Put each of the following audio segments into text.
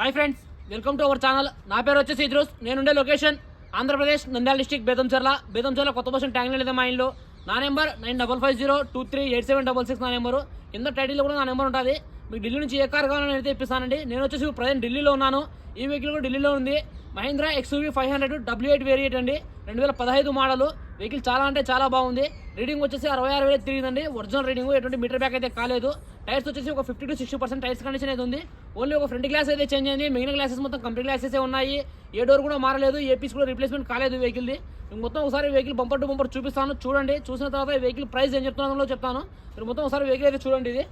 Hi friends welcome to our channel. నా పేరు వచ్చేసి ఇద్రూస్. నేనుండే లొకేషన్. ఆంధ్రప్రదేశ్ నంద్యాల డిస్టిక్ బేదంచర్ల. బేదంచర్ల కొత్త బస్సు ట్యాంక్ లేదా మా ఇంట్లో నా number nine double five zero two three eight seven double six నా నెంబరు. కింద టైటిల్లో కూడా నా నెంబర్ ఉంటుంది. మీకు ఢిల్లీ నుంచి ఏ కార్ కావాలని అయితే ఇప్పిస్తానండి. నేను వచ్చేసి ప్రజెంట్ ఢిల్లీలో ఉన్నాను. ఈ వెహికల్ కూడా ఢిల్లీలో ఉంది. Mahindra XUV five hundred W eight variant అండి. రెండు వేల పదహైదు మోడలు వెహికల్ చాలా అంటే చాలా బాగుంది. రీడింగ్ వచ్చేసి అరవై ఆరు వేలు తిరిగిందండి. ఒరిజినల్ రీడింగ్ ఎటువంటి మీటర్ బ్యాక్ అయితే కాలేదు. టైర్స్ వచ్చేసి ఒక fifty to sixty percent tyres condition అయితే ఉంది. ఓన్లీ ఒక ఫ్రంట్ గ్లాస్ అయితే చేంజ్ అయింది. మిగిలిన గ్లాసెస్ మొత్తం కంప్లీట్ గ్లాసెస్ ఉన్నాయి. ఏ డోర్ కూడా మారలేదు. ఏ పీస్ కూడా రిప్లేస్మెంట్ కాలేదు వెహికల్ది. మీకు మొత్తం ఒకసారి వెహికల్ బంపర్ టు బంపర్ చూపిస్తాను. చూడండి. చూసిన తర్వాత వెహికల్ ప్రైస్ ఏం చెప్తున్నానో చెప్తాను. మీరు మొత్తం ఒకసారి వెహికల్ అయితే చూడండి ఇది.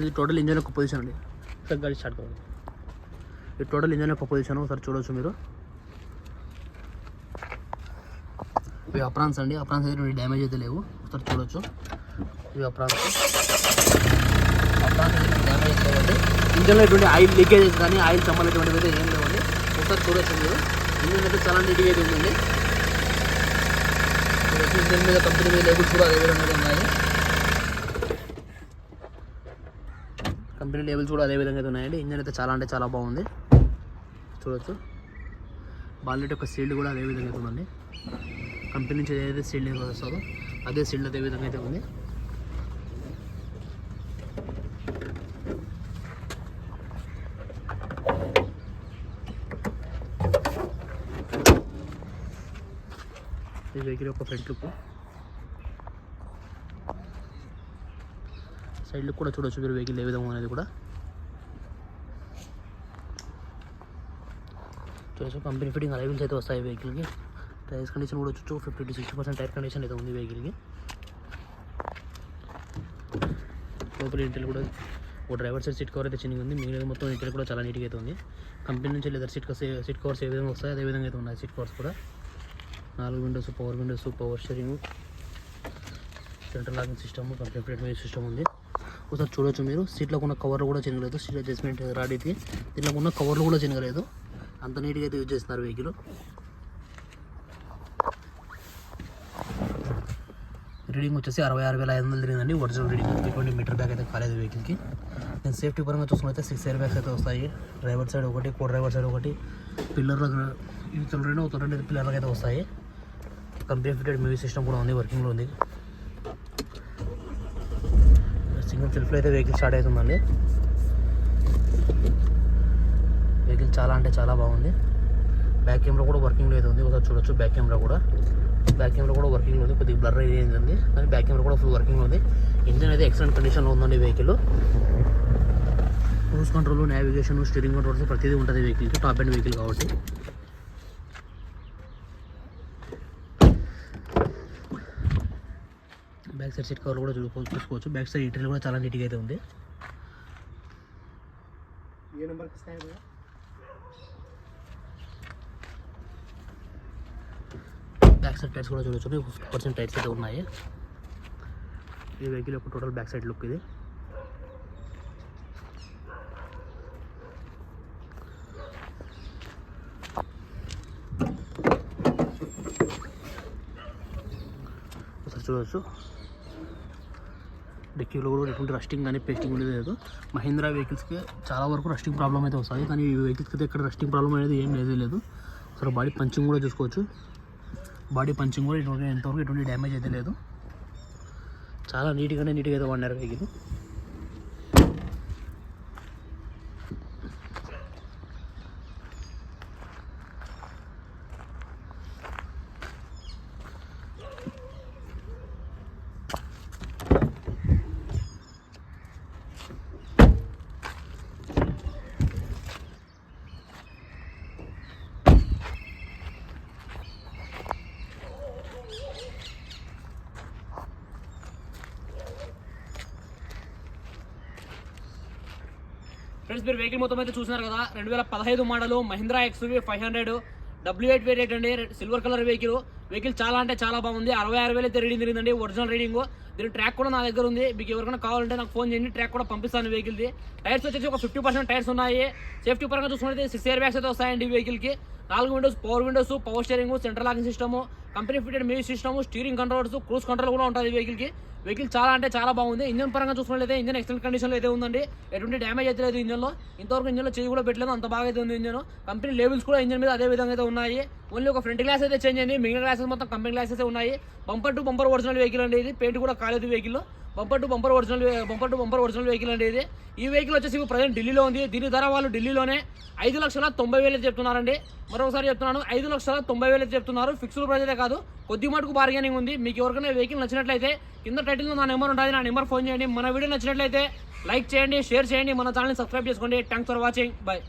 ఇది టోటల్ ఇంజన్ యొక్క పొజిషన్ అండి. ఇక్కడ గాడి స్టార్ట్ కావాలి ఇది టోటల్ ఇంజన్ యొక్క పొజిషన్ ఒకసారి చూడవచ్చు మీరు. ఇవి అప్రాన్స్ అండి. అప్రాన్స్ అయితే డ్యామేజ్ అయితే లేవు. ఒకసారి చూడొచ్చు. ఇవి అప్రాన్స్. అప్రాన్స్ అయితే డ్యామేజ్ అయితే లేవండి. ఇంజన్లో ఎటువంటి ఆయిల్ లీకేజ్ కానీ ఆయిల్ ఎటువంటివి అయితే ఏం లేవండి. ఒకసారి చూడొచ్చు మీరు. ఇంజన్ అయితే చాలా నీట్గా అయితే ఉందండి. ఇంజన్ మీద కంపెనీ మీద లేబుల్స్ కూడా అదే విధంగా ఉన్నాయి. కంపెనీ లేబుల్స్ కూడా అదే విధంగా అయితే ఉన్నాయండి. ఇంజన్ అయితే చాలా అంటే చాలా బాగుంది. చూడొచ్చు. బాలెట్ యొక్క సీల్డ్ కూడా అదే విధంగా అయితే ఉందండి. కంపెనీ నుంచి ఏదైతే సీల్డ్ వస్తుందో అదే సీల్డ్ అదే విధంగా అయితే ఉంది. ఈ వెహికల్ యొక్క ఫ్రంట్ లుక్. సైడ్ లుక్ కూడా చూడొచ్చు మీరు వెహికల్ ఏ విధంగా అనేది కూడా. చూడొచ్చు కంపెనీ ఫిట్టింగ్ అలైవిల్స్ అయితే వస్తాయి వెహికల్కి. టైర్స్ కండిషన్ కూడా వచ్చి fifty to sixty percent tyre condition అయితే ఉంది వెహికల్కి. లోపల ఇంటిల్ కూడా ఒక డ్రైవర్ సైడ్ సీట్ కవర్ అయితే చిన్నగా ఉంది మిగిలిన మొత్తం ఇంటిల్ కూడా చాలా నీట్గా అయితే ఉంది. కంపెనీ నుంచి లెదర్ సీట్ సీట్ కవర్స్ ఏ విధంగా వస్తాయి అదే విధంగా అయితే ఉన్నాయి సీట్ కవర్స్ కూడా. నాలుగు windows power windows power steering central locking system complete system ఉంది. ఒకసారి చూడొచ్చు మీరు. సీట్లో ఉన్న కవర్లు కూడా చినగలేదు. సీట్ అడ్జస్ట్మెంట్ రాడికి దీంట్లో ఉన్న కవర్లు కూడా చినగలేదు. అంత నీట్గా అయితే యూజ్ చేస్తున్నారు వెహికల్ రీడింగ్ వచ్చేసి అరవై ఆరు వేల ఐదు వందలు తిరిగిందండి. ఒరిజినల్ రీడింగ్ ఎటువంటి మీటర్ బ్యాగ్ అయితే కాలేదు వెహికల్కి నేను సేఫ్టీ పరంగా చూసుకున్నైతే సిక్స్ ఎయిర్ బ్యాగ్స్ అయితే వస్తాయి. డ్రైవర్ సైడ్ ఒకటి కో డ్రైవర్ సైడ్ ఒకటి పిల్లర్ల ఇవి రెండు ఒక రెండు పిల్లర్లకు అయితే వస్తాయి. కంపెనీ ఫిటెడ్ మ్యూజిక్ సిస్టమ్ కూడా ఉంది వర్కింగ్లో ఉంది. సిగ్నల్ సెల్ఫ్లో అయితే వెహికల్ స్టార్ట్ అవుతుందండి. వెహికల్ చాలా అంటే చాలా బాగుంది. బ్యాక్ కెమెరా కూడా వర్కింగ్లో అయితే ఉంది. ఒకసారి చూడొచ్చు బ్యాక్ కెమెరా కూడా. బ్యాక్ కెమెరా కూడా వర్కింగ్లో ఉంది. కొద్దిగా బ్లర్ అయింది కానీ బ్యాక్ కెమెరా కూడా ఫుల్ వర్కింగ్లో ఉంది. ఇంజన్ అయితే ఎక్సలెంట్ కండిషన్లో ఉందండి vehicle cruise control navigation steering controls ప్రతిదీ ఉంటుంది వెహికల్కి టాప్ అండ్ వెహికల్ కాబట్టి. బ్యాక్ సైడ్ సీట్ కవర్ కూడా చూసుకోవచ్చు చూసుకోవచ్చు. బ్యాక్ సైడ్ ఇంటర్వ్యూ కూడా చాలా నీట్గా అయితే ఉంది. బ్యాక్ సైడ్ టైర్స్ కూడా చూడొచ్చు ఫిఫ్టీ పర్సెంట్ టైర్స్ అయితే ఉన్నాయి. ఈ వెహికల్ యొక్క టోటల్ బ్యాక్ సైడ్ లుక్ ఇది. చూడవచ్చు డిక్కీలో కూడా ఎటువంటి రస్టింగ్ కానీ పేస్టింగ్ ఉండేది లేదు. మహీంద్రా వెహికల్స్కి చాలా వరకు రస్టింగ్ ప్రాబ్లం అయితే వస్తుంది కానీ ఈ వెహికల్స్కి అయితే ఎక్కడ రస్టింగ్ ప్రాబ్లం అనేది ఏం లేదు లేదు. అసలు బాడీ పంచింగ్ కూడా చూసుకోవచ్చు. బాడీ పంచింగ్ కూడా ఎటువంటి ఎంతవరకు ఎటువంటి డ్యామేజ్ అయితే లేదు. చాలా నీట్గానే నీట్గా అయితే వాడినారు వెహికల్ ఫ్రెండ్స్ మీరు వెహికల్ మొత్తం అయితే చూసినారు కదా రెండు వేల పదహైదు model Mahindra XUV five hundred W eight variant అండి సిల్వర్ కలర్ వెహికల్ వెహికల్ చాలా అంటే చాలా బాగుంది. అరవై ఆరు వేలు అయితే రీడింగ్ తిరిగిందండి ఒరిజినల్ రీడింగ్ దీని ట్రాక్ కూడా నా దగ్గర ఉంది. మీకు ఎవరికైనా కావాలంటే నాకు ఫోన్ చేయండి ట్రాక్ కూడా పంపిస్తాను వెహికల్ది టైర్స్ వచ్చేసి ఒక ఫిఫ్టీ పర్సెంట్ టైర్స్ ఉన్నాయి. సేఫ్టీ పరంగా చూసుకుంటే సిక్స్ ఇయర్ బ్యాగ్స్ అయితే వస్తాయండి ఈ వెహికల్కి నాలుగు windows power windows power steering central locking system company fitted music system steering controls cruise control కూడా ఉంటుంది వెహికల్కి వెహికల్ చాలా అంటే చాలా బాగుంది. ఇంజన్ పరంగా చూసుకున్నట్లయితే ఇంజన్ ఎక్సలెంట్ కండిషన్లో అయితే ఉందండి. ఎటువంటి డ్యామేజ్ అయితే లేదు ఇంజన్లో ఇంతవరకు ఇంజన్లో చేయి కూడా పెట్టలేదు అంత బాగా అయితే ఉంది ఇంజన్ కంపెనీ లేబుల్స్ కూడా ఇంజన్ మీద అదే విధంగా అయితే ఉన్నాయి. ఓన్లీ ఒక ఫ్రంట్ గ్లాస్ అయితే చేంజ్ అయింది. మిగిలిన గ్లాసెస్ మొత్తం కంపెనీ గ్లాసెస్ ఉన్నాయి. Bumper to bumper original vehicle అండి ఇది. పెయింట్ కూడా కాలేదు vehicle bumper to bumper original bumper to bumper original vehicle అండి ఇది. ఈ వెహికల్ వచ్చేసి ఇప్పుడు ప్రజెంట్ ఢిల్లీలో ఉంది. దీని ధర వాళ్ళు ఢిల్లీలోనే ఐదు లక్షల తొంభై వేలు చెప్తున్నారండి. మరొకసారి చెప్తున్నాను ఐదు లక్షల తొంభై వేలు చెప్తున్నారు. ఫిక్స్డ్ ప్రైస్ అయితే కాదు. కొద్ది మటుకు బార్గెనింగ్ ఉంది. మీకు ఎవరికైనా వెహికల్ నచ్చినట్లయితే కింద టైటిల్లో నా నెంబర్ ఉంటుంది. నా నెంబర్ ఫోన్ చేయండి. మన వీడియో నచ్చినట్లయితే లైక్ చేయండి షేర్ చేయండి. మన ఛానల్ని సబ్స్క్రైబ్ చేసుకోండి. Thanks for watching bye